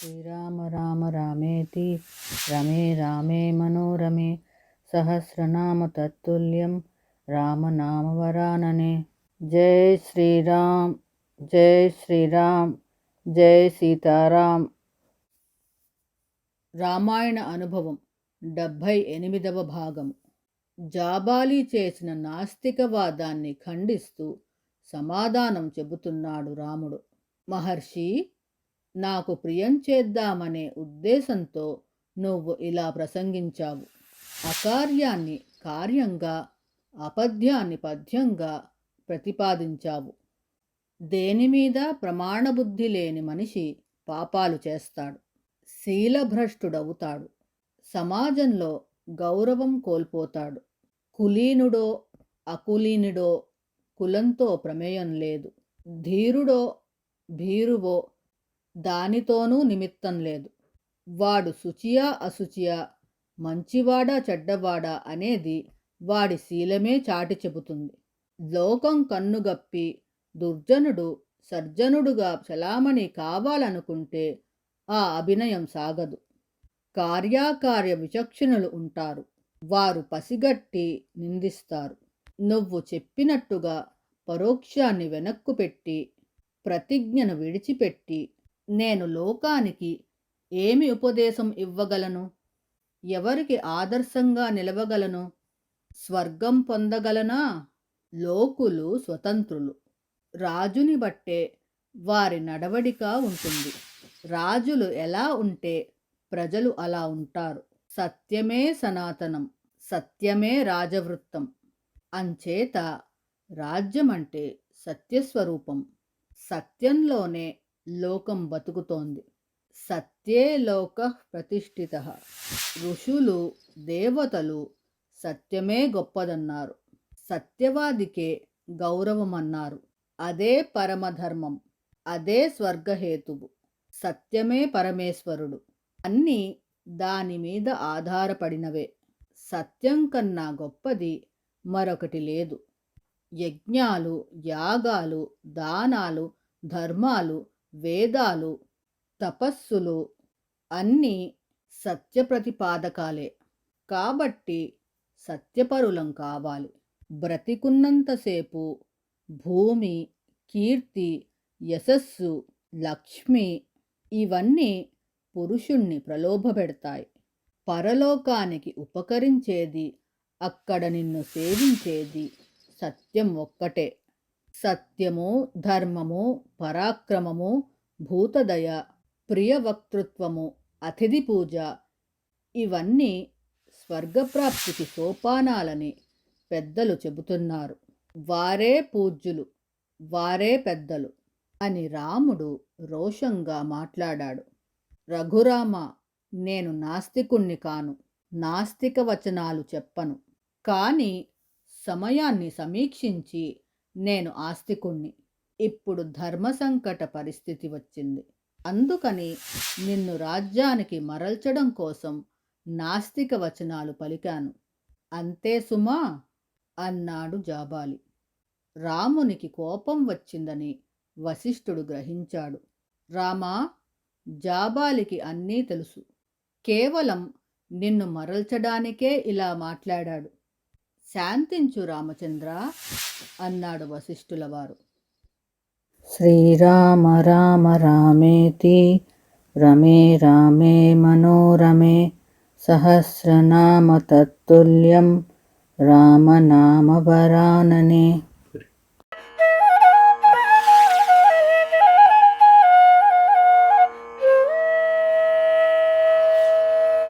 శ్రీరామ రామ రామేతి రమే రామే మనోరమే సహస్రనామ తత్తుల్యం రామనామవరాననే జై శ్రీరామ్ జై శ్రీరామ్ జై సీతారాం రామాయణ అనుభవం డెబ్భై ఎనిమిదవ భాగము జాబాలి చేసిన నాస్తికవాదాన్ని ఖండిస్తూ సమాధానం చెబుతున్నాడు రాముడు. మహర్షి నాకు ప్రియం చేద్దామనే ఉద్దేశంతో నువ్వు ఇలా ప్రసంగించావు. అకార్యాన్ని కార్యంగా అపద్యాన్ని పద్యంగా ప్రతిపాదించావు. దేని మీద ప్రమాణబుద్ధి లేని మనిషి పాపాలు చేస్తాడు. శీలభ్రష్టుడవుతాడు. సమాజంలో గౌరవం కోల్పోతాడు. కులీనుడో అకులీనుడో కులంతో ప్రమేయం లేదు. ధీరుడో భీరువో దానితోనూ నిమిత్తం లేదు. వాడు శుచియా అశుచియా మంచివాడా చెడ్డవాడా అనేది వాడి శీలమే చాటి చెబుతుంది. లోకం కన్నుగప్పి దుర్జనుడు సర్జనుడుగా చలామణి కావాలనుకుంటే ఆ అభినయం సాగదు. కార్యాకార్య విచక్షణులు ఉంటారు. వారు పసిగట్టి నిందిస్తారు. నువ్వు చెప్పినట్టుగా పరోక్షాన్ని వెనక్కు పెట్టి ప్రతిజ్ఞను విడిచిపెట్టి నేను లోకానికి ఏమి ఉపదేశం ఇవ్వగలను? ఎవరికి ఆదర్శంగా నిలవగలను? స్వర్గం పొందగలనా? లోకులు స్వతంత్రులు. రాజుని బట్టే వారి నడవడిక ఉంటుంది. రాజులు ఎలా ఉంటే ప్రజలు అలా ఉంటారు. సత్యమే సనాతనం సత్యమే రాజవృత్తం. అంచేత రాజ్యమంటే సత్యస్వరూపం. సత్యంలోనే లోకం బతుకుతోంది. సత్యే లోక ప్రతిష్ఠిత. ఋషులు దేవతలు సత్యమే గొప్పదన్నారు. సత్యవాదికే గౌరవమన్నారు. అదే పరమధర్మం అదే స్వర్గహేతువు. సత్యమే పరమేశ్వరుడు. అన్నీ దాని మీద ఆధారపడినవే. సత్యం కన్నా గొప్పది మరొకటి లేదు. యజ్ఞాలు యాగాలు దానాలు ధర్మాలు వేదాలు తపస్సులు అన్నీ సత్యప్రతిపాదకాలే. కాబట్టి సత్యపరులం కావాలి. బ్రతికున్నంతసేపు భూమి కీర్తి యశస్సు లక్ష్మి ఇవన్నీ పురుషుణ్ణి ప్రలోభపెడతాయి. పరలోకానికి ఉపకరించేది అక్కడ నిన్ను సేవించేది సత్యం ఒక్కటే. సత్యము ధర్మము పరాక్రమము భూతదయ ప్రియవక్తృత్వము అతిథి పూజ ఇవన్నీ స్వర్గప్రాప్తికి సోపానాలని పెద్దలు చెబుతున్నారు. వారే పూజ్యులు వారే పెద్దలు అని రాముడు రోషంగా మాట్లాడాడు. రఘురామ నేను నాస్తికుణ్ణి కాను నాస్తిక వచనాలు చెప్పను. కానీ సమయాన్ని సమీక్షించి నేను ఆస్తికుణ్ణి. ఇప్పుడు ధర్మ సంకట పరిస్థితి వచ్చింది. అందుకని నిన్ను రాజ్యానికి మరల్చడం కోసం నాస్తిక వచనాలు పలికాను. అంతే సుమా! అన్నాడు జాబాలి. రామునికి కోపం వచ్చిందని వశిష్ఠుడు గ్రహించాడు. రామా! జాబాలికి అన్నీ తెలుసు. కేవలం నిన్ను మరల్చడానికే ఇలా మాట్లాడాడు. శాంతించు రామచంద్ర అన్నాడు వశిష్ఠుల వారు శ్రీరామ రామ రామేతి రమే రామే మనోరమే సహస్రనామ తత్తుల్యం రామనామవరాననే